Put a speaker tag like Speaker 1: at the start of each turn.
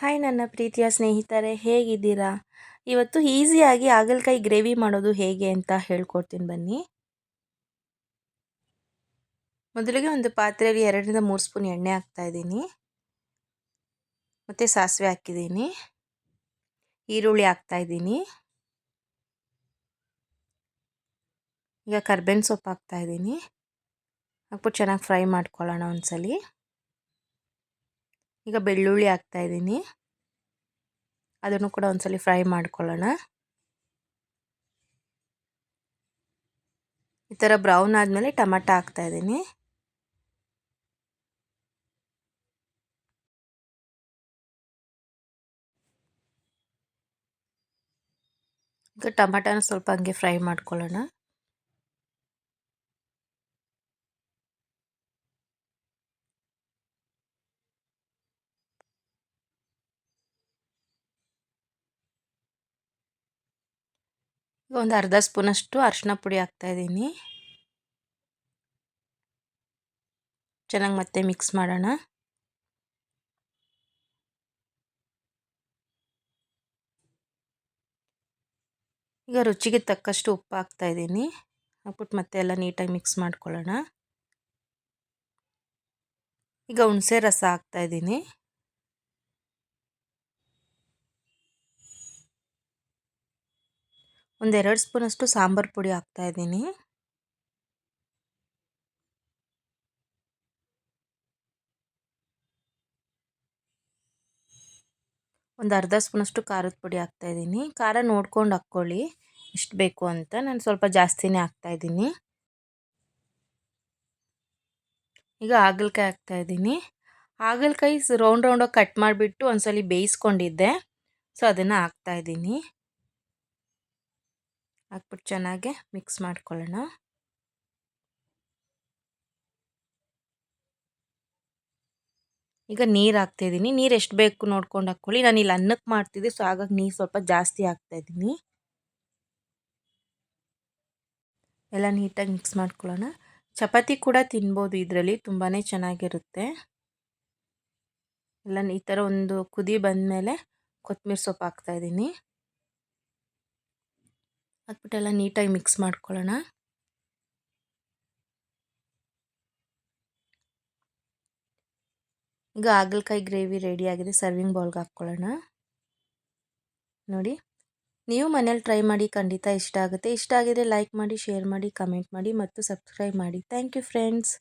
Speaker 1: Hi ನನ್ನ ಪ್ರೀತಿಯ ಸ್ನೇಹಿತರೆ, ಹೇಗಿದ್ದೀರಾ? ಇವತ್ತು ಈಸಿಯಾಗಿ ಹಾಗಲಕಾಯಿ ಗ್ರೇವಿ ಮಾಡೋದು ಹೇಗೆ ಅಂತ ಹೇಳ್ಕೊಡ್ತೀನಿ ಬನ್ನಿ. ಮೊದಲಿಗೆ ಒಂದು ಪಾತ್ರೆಯಲ್ಲಿ ಎರಡರಿಂದ ಮೂರು ಸ್ಪೂನ್ ಎಣ್ಣೆ ಹಾಕ್ತಾಯಿದ್ದೀನಿ ಮತ್ತು ಸಾಸಿವೆ ಹಾಕಿದ್ದೀನಿ. ಈರುಳ್ಳಿ ಹಾಕ್ತಾಯಿದ್ದೀನಿ ಈಗ ಕರ್ಬೇವಿನ ಸೊಪ್ಪು ಹಾಕ್ತಾಯಿದ್ದೀನಿ ಹಾಕ್ಬಿಟ್ಟು ಚೆನ್ನಾಗಿ ಫ್ರೈ ಮಾಡ್ಕೊಳ್ಳೋಣ ಒಂದ್ಸಲಿ. ಈಗ ಬೆಳ್ಳುಳ್ಳಿ ಹಾಕ್ತಾಯಿದ್ದೀನಿ ಅದನ್ನು ಕೂಡ ಒಂದ್ಸಲಿ ಫ್ರೈ ಮಾಡ್ಕೊಳ್ಳೋಣ. ಈ ಥರ ಬ್ರೌನ್ ಆದಮೇಲೆ ಟೊಮಟ ಹಾಕ್ತಾಯಿದ್ದೀನಿ ಈಗ ಟೊಮಟನ ಸ್ವಲ್ಪ ಹಂಗೆ ಫ್ರೈ ಮಾಡ್ಕೊಳ್ಳೋಣ. ಒಂದು ಅರ್ಧ ಸ್ಪೂನಷ್ಟು ಅರಶಿನ ಪುಡಿ ಹಾಕ್ತಾಯಿದ್ದೀನಿ ಚೆನ್ನಾಗಿ ಮತ್ತೆ ಮಿಕ್ಸ್ ಮಾಡೋಣ. ಈಗ ರುಚಿಗೆ ತಕ್ಕಷ್ಟು ಉಪ್ಪು ಹಾಕ್ತಾಯಿದ್ದೀನಿ ಹಾಕ್ಬಿಟ್ಟು ಮತ್ತೆ ಎಲ್ಲ ನೀಟಾಗಿ ಮಿಕ್ಸ್ ಮಾಡ್ಕೊಳ್ಳೋಣ. ಈಗ ಹುಣಸೆ ರಸ ಹಾಕ್ತಾಯಿದ್ದೀನಿ ಒಂದೆರಡು ಸ್ಪೂನಷ್ಟು ಸಾಂಬಾರು ಪುಡಿ ಹಾಕ್ತಾ ಇದ್ದೀನಿ. ಒಂದು ಅರ್ಧ ಸ್ಪೂನಷ್ಟು ಖಾರದ ಪುಡಿ ಹಾಕ್ತಾ ಇದ್ದೀನಿ. ಖಾರ ನೋಡ್ಕೊಂಡು ಹಾಕ್ಕೊಳ್ಳಿ. ಎಷ್ಟು ಬೇಕು ಅಂತ. ನಾನು ಸ್ವಲ್ಪ ಜಾಸ್ತಿನೇ ಹಾಕ್ತಾಯಿದ್ದೀನಿ ಈಗ ಹಾಗಲಕಾಯಿ ಹಾಕ್ತಾಯಿದ್ದೀನಿ ಹಾಗಲಕಾಯಿ ರೌಂಡ್ ರೌಂಡಾಗಿ ಕಟ್ ಮಾಡಿಬಿಟ್ಟು ಒಂದ್ಸಲಿ ಬೇಯಿಸ್ಕೊಂಡಿದ್ದೆ. ಸೊ, ಅದನ್ನು ಹಾಕ್ತಾಯಿದ್ದೀನಿ ಹಾಕ್ಬಿಟ್ಟು ಚೆನ್ನಾಗೆ ಮಿಕ್ಸ್ ಮಾಡ್ಕೊಳ್ಳೋಣ. ಈಗ ನೀರು ಹಾಕ್ತಾಯಿದ್ದೀನಿ ನೀರು ಎಷ್ಟು ಬೇಕು ನೋಡ್ಕೊಂಡು ಹಾಕ್ಕೊಳ್ಳಿ. ನಾನು ಇಲ್ಲಿ ಅನ್ನಕ್ಕೆ ಮಾಡ್ತಿದ್ದೆ ಸೊ ಹಾಗಾಗಿ ನೀರು ಸ್ವಲ್ಪ ಜಾಸ್ತಿ ಹಾಕ್ತಾಯಿದ್ದೀನಿ ಎಲ್ಲ ನೀಟಾಗಿ ಮಿಕ್ಸ್ ಮಾಡ್ಕೊಳ್ಳೋಣ. ಚಪಾತಿ ಕೂಡ ತಿನ್ಬೋದು ಇದರಲ್ಲಿ ತುಂಬಾ ಚೆನ್ನಾಗಿರುತ್ತೆ. ಎಲ್ಲ ಈ ಥರ ಒಂದು ಕುದಿ ಬಂದಮೇಲೆ ಕೊತ್ತಂಬರಿ ಸೊಪ್ಪು ಹಾಕ್ತಾಯಿದ್ದೀನಿ ಹಾಕ್ಬಿಟ್ಟೆಲ್ಲ ನೀಟಾಗಿ ಮಿಕ್ಸ್ ಮಾಡ್ಕೊಳ್ಳೋಣ. ಈಗ ಹಾಗಲಕಾಯಿ ಗ್ರೇವಿ ರೆಡಿ ಆಗಿದೆ. ಸರ್ವಿಂಗ್ ಬೌಲ್ಗೆ ಹಾಕ್ಕೊಳ್ಳೋಣ. ನೋಡಿ, ನೀವು ಮನೇಲಿ ಟ್ರೈ ಮಾಡಿ ಖಂಡಿತ ಇಷ್ಟ ಆಗುತ್ತೆ. ಇಷ್ಟ ಆಗಿದ್ರೆ ಲೈಕ್ ಮಾಡಿ, ಶೇರ್ ಮಾಡಿ, ಕಮೆಂಟ್ ಮಾಡಿ ಮತ್ತು ಸಬ್ಸ್ಕ್ರೈಬ್ ಮಾಡಿ. Thank you friends.